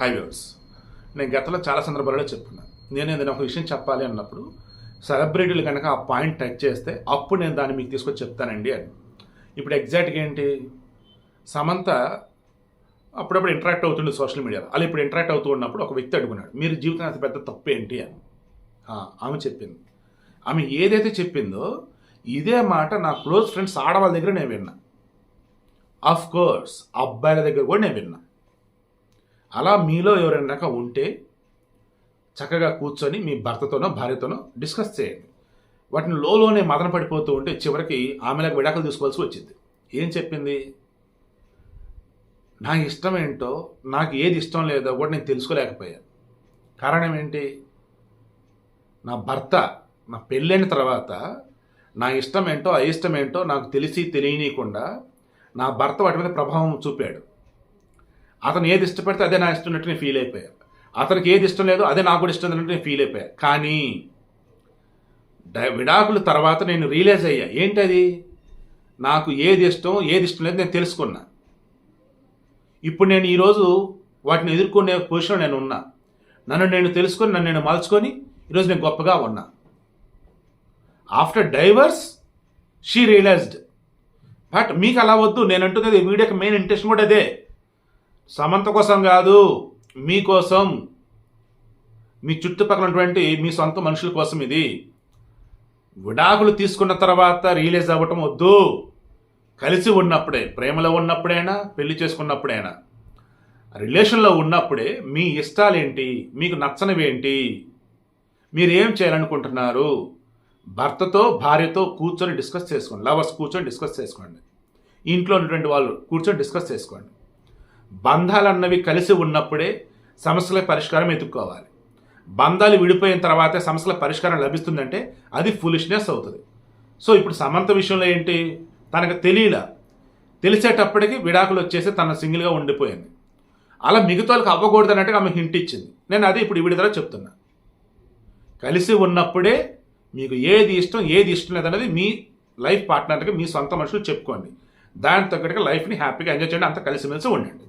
Highways నేను గతంలో చాలా సందర్భాలలో చెప్పున్నాను నేను ఏదైనా ఒక విషయం చెప్పాలి అన్నప్పుడు సెలబ్రిటీలు కనుక ఆ పాయింట్ టచ్ చేస్తే అప్పుడు నేను దాన్ని మీకు తీసుకొచ్చి చెప్తానండి అని. ఇప్పుడు ఎగ్జాక్ట్గా ఏంటి? సమంత అప్పుడప్పుడు ఇంటరాక్ట్ అవుతుండే సోషల్ మీడియాలో. అలా ఇప్పుడు ఇంటరాక్ట్ అవుతూ ఉన్నప్పుడు ఒక వ్యక్తి అడుగున్నాడు మీరు జీవితం అతి పెద్ద తప్పు ఏంటి? అని. ఆమె చెప్పింది. ఆమె ఏదైతే చెప్పిందో ఇదే మాట నా క్లోజ్ ఫ్రెండ్స్ ఆడవాళ్ళ దగ్గర నేను విన్నా. ఆఫ్ కోర్స్ అబ్బాయిల దగ్గర కూడా నేను విన్నా. అలా మీలో ఎవరైనా ఉంటే చక్కగా కూర్చొని మీ భర్తతోనో భార్యతోనో డిస్కస్ చేయండి. వాటిని లోలోనే మదన పడిపోతూ ఉంటే చివరికి ఆమెలకు విడాకులు తీసుకోవాల్సి వచ్చింది. ఏం చెప్పింది? నా ఇష్టం ఏంటో నాకు ఏది ఇష్టం లేదో కూడా నేను తెలుసుకోలేకపోయాను. కారణం ఏంటి? నా భర్త నా పెళ్ళైన తర్వాత నా ఇష్టం ఏంటో అయిష్టం ఏంటో నాకు తెలిసి తెలియనీయకుండా నా భర్త వాటి మీద ప్రభావం చూపాడు. అతను ఏది ఇష్టపడితే అదే నా ఇష్టం నేను ఫీల్ అయిపోయాను అతనికి ఏది ఇష్టం లేదో అదే నాకు కూడా ఇష్టం నేను ఫీల్ అయిపోయాను కానీ విడాకుల తర్వాత నేను రియలైజ్ అయ్యా ఏంటది? నాకు ఏది ఇష్టం ఏది ఇష్టం లేదు నేను తెలుసుకున్నా. ఇప్పుడు నేను ఈరోజు వాటిని ఎదుర్కొనే పొజిషన్లో నేను ఉన్నా. నన్ను నేను తెలుసుకొని నన్ను నేను మలుచుకొని ఈరోజు నేను గొప్పగా ఉన్నా. After divorce she realised but మీకు అలా వద్దు నేను అంటున్నది వీడియోకి మెయిన్ ఇంటెన్షన్ కూడా అదే. సమంత కోసం కాదు మీకోసం. మీ చుట్టుపక్కల ఉన్నటువంటి మీ సొంత మనుషుల కోసం ఇది. విడాకులు తీసుకున్న తర్వాత రియలైజ్ అవ్వటం వద్దు. కలిసి ఉన్నప్పుడే ప్రేమలో ఉన్నప్పుడైనా పెళ్ళి చేసుకున్నప్పుడైనా. రిలేషన్లో ఉన్నప్పుడే మీ ఇష్టాలేంటి? మీకు నచ్చనివేంటి? మీరేం చేయాలనుకుంటున్నారు? భర్తతో భార్యతో కూర్చొని డిస్కస్ చేసుకోండి. లవర్స్ కూర్చొని డిస్కస్ చేసుకోండి. ఇంట్లో ఉన్నటువంటి వాళ్ళు కూర్చొని డిస్కస్ చేసుకోండి. బంధాలు అన్నవి కలిసి ఉన్నప్పుడే సమస్యల పరిష్కారం ఎత్తుక్కోవాలి బంధాలు విడిపోయిన తర్వాతే సమస్యల పరిష్కారం లభిస్తుందంటే అది ఫులిష్నెస్ అవుతుంది. సో ఇప్పుడు సమంత విషయంలో ఏంటి? తనకు తెలియలా. తెలిసేటప్పటికి విడాకులు వచ్చేసి తన సింగిల్గా ఉండిపోయింది. అలా మిగతా వాళ్ళకి అవ్వకూడదు అన్నట్టుగా ఆమె హింట్ ఇచ్చింది. నేను అదే ఇప్పుడు ఈ విడుదల చెప్తున్నా. కలిసి ఉన్నప్పుడే మీకు ఏది ఇష్టం ఏది ఇష్టం లేదన్నది మీ లైఫ్ పార్ట్నర్కి మీ సొంత మనుషులు చెప్పుకోండి. దాని తగ్గట్టుగా లైఫ్ని హ్యాపీగా ఎంజాయ్ చేయండి అంత కలిసిమెలిసి ఉండండి.